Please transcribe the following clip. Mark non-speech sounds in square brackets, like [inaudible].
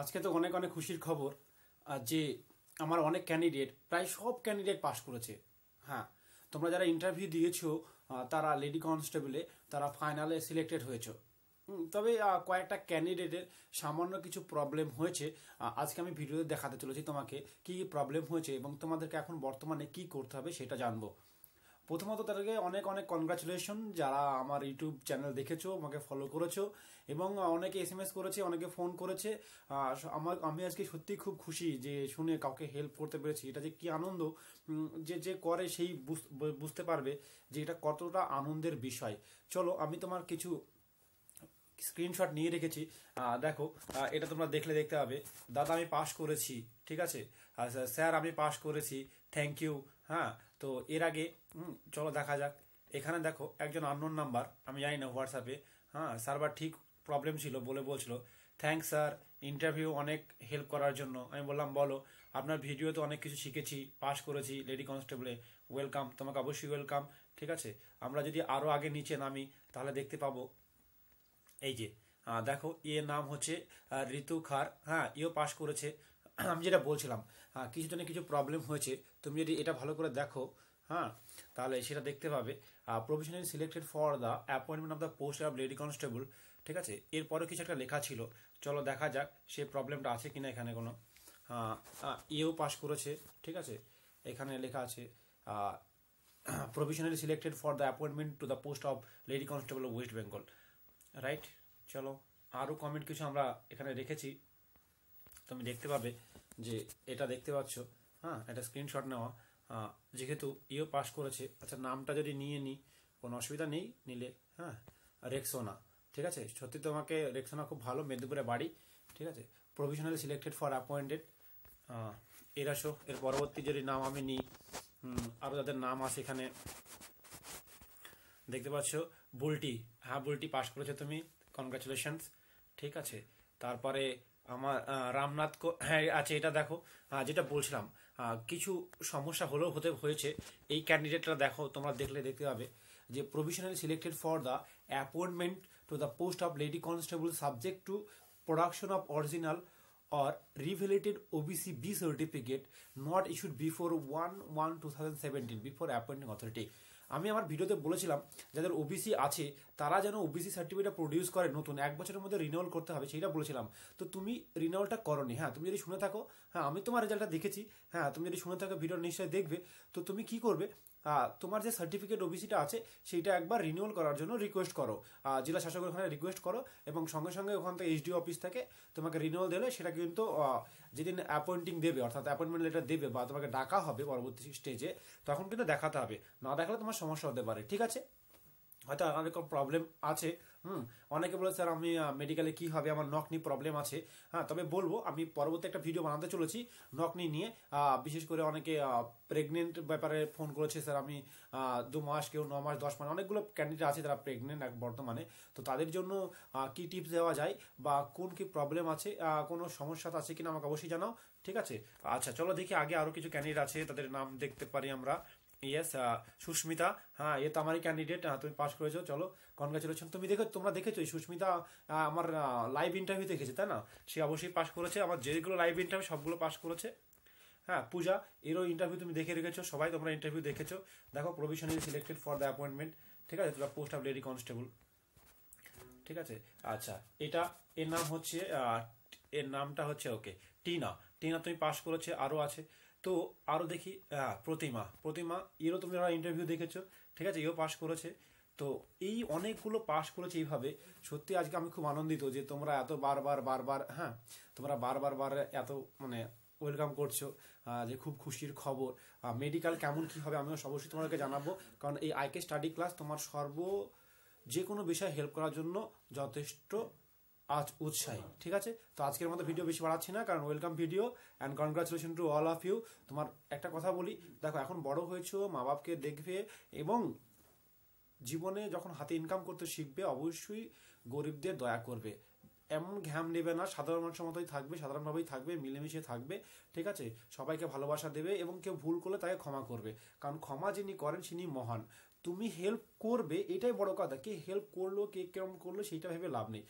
আজকে তো অনেক অনেক খুশির খবর যে আমার অনেক ক্যান্ডিডেট প্রায় সব ক্যান্ডিডেট পাশ করেছে। হ্যাঁ তোমরা যারা ইন্টারভিউ দিয়েছ তারা লেডি কনস্টেবলে তারা ফাইনালে সিলেক্টেড হয়েছো। তবে কয়েকটা ক্যান্ডিডেটের সামান্য কিছু প্রবলেম হয়েছে। আজকে আমি ভিডিওতে দেখাতে চলেছি তোমাকে কি প্রবলেম হয়েছে এবং তোমাদেরকে এখন বর্তমানে কি করতে হবে সেটা জানব। প্রথমত তাদেরকে অনেক অনেক কনগ্রাচুলেশন যারা আমার ইউটিউব চ্যানেল দেখেছ, আমাকে ফলো করেছ এবং অনেকে এস এম এস করেছে, অনেকে ফোন করেছে। আমার, আমি আজকে সত্যি খুব খুশি যে শুনে কাউকে হেল্প করতে পেরেছি। এটা যে কি আনন্দ যে যে করে সেই বুঝ- বুঝতে পারবে যে এটা কতটা আনন্দের বিষয়। চলো, আমি তোমার কিছু স্ক্রিনশট নিয়ে রেখেছি। দেখো এটা তোমরা দেখলে দেখতে পাবে। দাদা, আমি পাস করেছি, ঠিক আছে? স্যার- আমি পাস করেছি। থ্যাংক ইউ হ্যাঁ? তো এর আগে চলো দেখা যাক। এখানে দেখো একজন আননোন নাম্বার আমি জানি না হোয়াটসঅ্যাপে হ্যাঁ সার্ভার ঠিক প্রবলেম ছিল বলে বলছিল। থ্যাংকস স্যার ইন্টারভিউ অনেক হেল্প করার জন্য। আমি বললাম, বলো, আপনার ভিডিওতে অনেক কিছু শিখেছি পাস করেছি লেডি কনস্টেবলে ওয়েলকাম তোমাকে অবশ্যই ওয়েলকাম ঠিক আছে? আমরা যদি আরও আগে নিচে নামি, তাহলে দেখতে পাবো। এই যে দেখো, এর নাম হচ্ছে ঋতু খার। হ্যাঁ ইও পাস করেছে। [clears throat] আমি যেটা বলছিলাম হ্যাঁ কিছু জনের কিছু প্রবলেম হয়েছে, তুমি যদি এটা ভালো করে দেখো হ্যাঁ তাহলে সেটা দেখতে পাবে। Professionally selected for the appointment of the post of lady constable ঠিক আছে? এরপরে কিছু একটা লেখা ছিল। চলো দেখা যাক সে প্রবলেমটা আছে কিনা এখানে কোনো। ইও পাস করেছে, ঠিক আছে? এখানে লেখা আছে professionally selected for the appointment to the post of lady constable of West Bengal right চলো আরও কমেন্ট কিছু আমরা এখানে রেখেছি। তুমি দেখতে পাবে যে এটা দেখতে পাচ্ছ হ্যাঁ এটা স্ক্রিনশট নেওয়া। যেহেতু ইও পাস করেছে আচ্ছা নামটা যদি নিয়ে নিই কোনো অসুবিধা নেই, নিলে হ্যাঁ রেক্সোনা ঠিক আছে? সত্যি তোমাকে রেক্সোনা খুব ভালো মেদিনীপুরে বাড়ি, ঠিক আছে? প্রভিশনালি সিলেক্টেড ফর অ্যাপয়েন্টেড এর আসো এর পরবর্তী যদি নাম আমি নিই আরও যাদের নাম আছে এখানে, দেখতে পাচ্ছ, বুলটি হ্যাঁ বুলটি পাস করেছ তুমি কনগ্রাচুলেশনস ঠিক আছে? তারপরে আমার রামনাথ হ্যাঁ আছে এটা দেখো। যেটা বলছিলাম কিছু সমস্যা হলেও হতে, হয়েছে। এই ক্যান্ডিডেটটা দেখো, তোমরা দেখলে দেখতে পাবে যে provisionally selected for the appointment to the post of lady constable subject to production of original or revalidated or revalidated OBC B certificate not issued before 1 1 2017 before appointing authority. আমি আমার ভিডিওতে বলেছিলাম, যাদের ওবিসি আছে, তারা যেন ওবিসি সার্টিফিকেট প্রডিউস করে নতুন, এক বছরের মধ্যে রিনিউয়াল করতে হবে, সেইটা বলেছিলাম। তো তুমি রিনিউয়ালটা করনি হ্যাঁ তুমি যদি শুনে থাকো হ্যাঁ আমি তোমার রেজাল্টটা দেখেছি হ্যাঁ তুমি যদি শুনে থাকো ভিডিও নিশ্চয়ই দেখবে, তো তুমি কি করবে তোমার যে সার্টিফিকেট ওবিসিটা আছে, সেইটা একবার রিনিউয়াল করার জন্য রিকোয়েস্ট করো। জেলা শাসকের ওখানে রিকোয়েস্ট করো, এবং সঙ্গে সঙ্গে ওখান থেকে এইচডি অফিস থেকে তোমাকে রিনিউয়াল দিলে সেটা কিন্তু যেদিন অ্যাপয়েন্টিং দেবে, অর্থাৎ অ্যাপয়েন্টমেন্ট লেটার দেবে বা তোমাকে ডাকা হবে পরবর্তী স্টেজে তখন কিন্তু দেখাতে হবে। না দেখালে তোমার সমস্যা হতে পারে, ঠিক আছে? হয়তো অনেক প্রবলেম আছে, হুম? অনেকে বলে স্যার, আমি মেডিকেলে কি হবে? আমার নক নিয়ে প্রবলেম আছে। হ্যাঁ তবে বলব, আমি পরবর্তী একটা ভিডিও বানাতে চলেছি নক নিয়ে। বিশেষ করে অনেকে প্রেগনেন্ট ব্যাপারে ফোন করেছে, স্যার, আমি দু মাস কেউ, ন মাস, দশ মাস অনেকগুলো ক্যান্ডিডেট আছে তারা প্রেগনেন্ট বর্তমানে। তো তাদের জন্য কি টিপস দেওয়া যায় বা কোন কি প্রবলেম আছে কোনো সমস্যা আছে কিনা আমাকে অবশ্যই জানাও, ঠিক আছে? আচ্ছা চলো দেখি, আগে আরও কিছু ক্যান্ডিডেট আছে, তাদের নাম দেখতে পারি আমরা। ইয়েস সুস্মিতা হ্যাঁ এ তো আমারই ক্যান্ডিডেট তুমি পাস করেছ, চলো কনগ্রাচুলেশন তুমি দেখো, তোমরা দেখেছ, এই সুস্মিতা আমার লাইভ ইন্টারভিউ দেখেছে, তাই না? সে অবশ্যই পাস করেছে, আমার যেগুলো লাইভ ইন্টারভিউ সবগুলো পাস করেছে। হ্যাঁ পূজা, এরও ইন্টারভিউ তুমি দেখে রেখেছো, সবাই তোমরা ইন্টারভিউ দেখেছ। দেখো provisionally selected for the appointment ঠিক আছে? তোমরা পোস্ট অফ লেডি কনস্টেবল ঠিক আছে? আচ্ছা এটা, এর নাম হচ্ছে এর নামটা হচ্ছে ওকে টিনা। টিনা, তুমি পাস করেছে, আরও আছে। তো আরও দেখি প্রতিমা। প্রতিমা এরও তুমি ইন্টারভিউ দেখেছ, ঠিক আছে এও পাস করেছে। তো এই অনেকগুলো পাস করেছে এইভাবে। সত্যি আজকে আমি খুব আনন্দিত যে তোমরা এত বারবার বারবার হ্যাঁ তোমরা বারবার বার এত মানে ওয়েলকাম করছ যে খুব খুশির খবর। মেডিকেল কেমন কি হবে আমিও অবশ্যই তোমাদেরকে জানাব। কারণ এই আইকে স্টাডি ক্লাস তোমার সর্ব, যে কোনো বিষয়ে হেল্প করার জন্য যথেষ্ট আজ উৎসাহী, ঠিক আছে? তো আজকের মতো ভিডিও বেশি বাড়াচ্ছি না, কারণ welcome video and congratulation to all of you তোমার একটা কথা বলি, দেখো, এখন বড় হয়েছো মা বাপকে দেখবে এবং জীবনে যখন হাতে ইনকাম করতে শিখবে, অবশ্যই গরিবদের দয়া করবে। এমন ঘ্যাম নেবে না, সাধারণ মানুষের মতোই থাকবে, সাধারণভাবেই থাকবে, মিলেমিশে থাকবে, ঠিক আছে? সবাইকে ভালোবাসা দেবে এবং কেউ ভুল করলে তাকে ক্ষমা করবে। কারণ ক্ষমা যিনি করেন তিনি মহান। তুমি হেল্প করবে, এটাই বড় কথা। কে হেল্প করল, কে কেরম করল, সেইটা ভেবে লাভ নেই।